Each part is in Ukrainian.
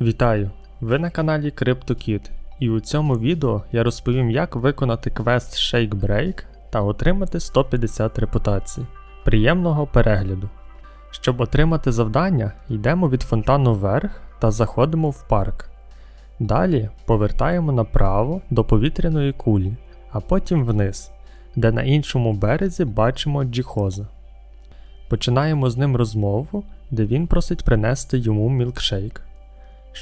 Вітаю! Ви на каналі CryptoKit і у цьому відео я розповім, як виконати квест Shake Break та отримати 150 репутацій. Приємного перегляду! Щоб отримати завдання, йдемо від фонтану вверх та заходимо в парк. Далі повертаємо направо до повітряної кулі, а потім вниз, де на іншому березі бачимо Джіхоза. Починаємо з ним розмову, де він просить принести йому мілкшейк.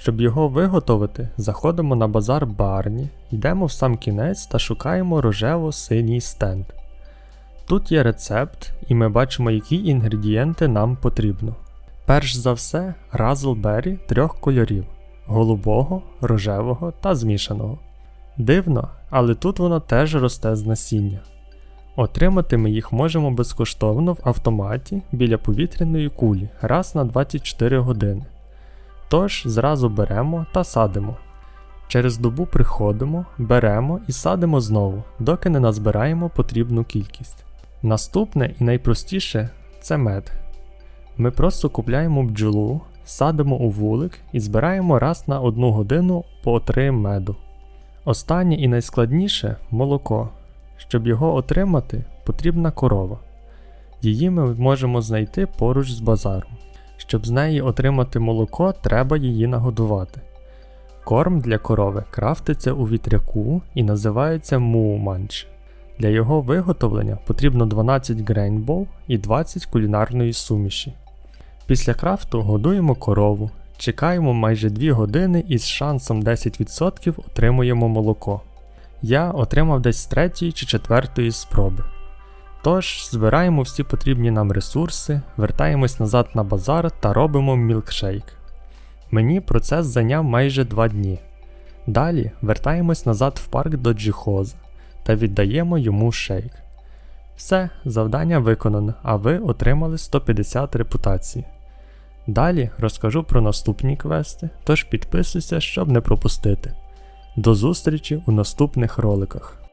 Щоб його виготовити, заходимо на базар Барні, йдемо в сам кінець та шукаємо рожево-синій стенд. Тут є рецепт, і ми бачимо, які інгредієнти нам потрібно. Перш за все, разлбері трьох кольорів: голубого, рожевого та змішаного. Дивно, але тут воно теж росте з насіння. Отримати ми їх можемо безкоштовно в автоматі біля повітряної кулі раз на 24 години. Тож зразу беремо та садимо. Через добу приходимо, беремо і садимо знову, доки не назбираємо потрібну кількість. Наступне і найпростіше це мед. Ми просто купляємо бджолу, садимо у вулик і збираємо раз на одну годину по 3 меду. Останнє і найскладніше молоко. Щоб його отримати, потрібна корова. Її ми можемо знайти поруч з базаром. Щоб з неї отримати молоко, треба її нагодувати. Корм для корови крафтиться у вітряку і називається мууманч. Для його виготовлення потрібно 12 грейнбол і 20 кулінарної суміші. Після крафту годуємо корову, чекаємо майже 2 години і з шансом 10% отримуємо молоко. Я отримав десь з третьої чи четвертої спроби. Тож, збираємо всі потрібні нам ресурси, вертаємось назад на базар та робимо мілкшейк. Мені процес зайняв майже 2 дні. Далі вертаємось назад в парк до Джихоза та віддаємо йому шейк. Все, завдання виконано, а ви отримали 150 репутацій. Далі розкажу про наступні квести, тож підписуйся, щоб не пропустити. До зустрічі у наступних роликах.